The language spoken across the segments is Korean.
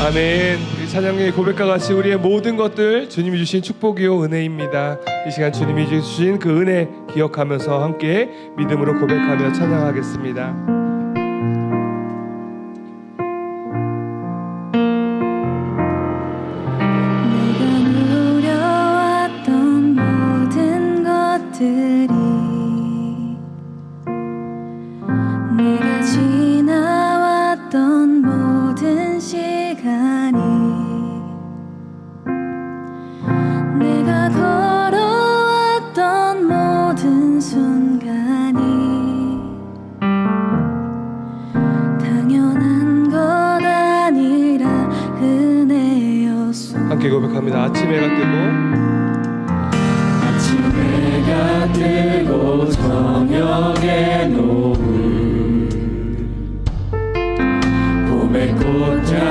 아멘. 우리 찬양의 고백과 같이 우리의 모든 것들 주님이 주신 축복이요 은혜입니다. 이 시간 주님이 주신 그 은혜 기억하면서 함께 믿음으로 고백하며 찬양하겠습니다. 함께 고백합니다. 아침 해가 뜨고 아침 해가 뜨고 저녁의 노을 봄의 꽃장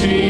see.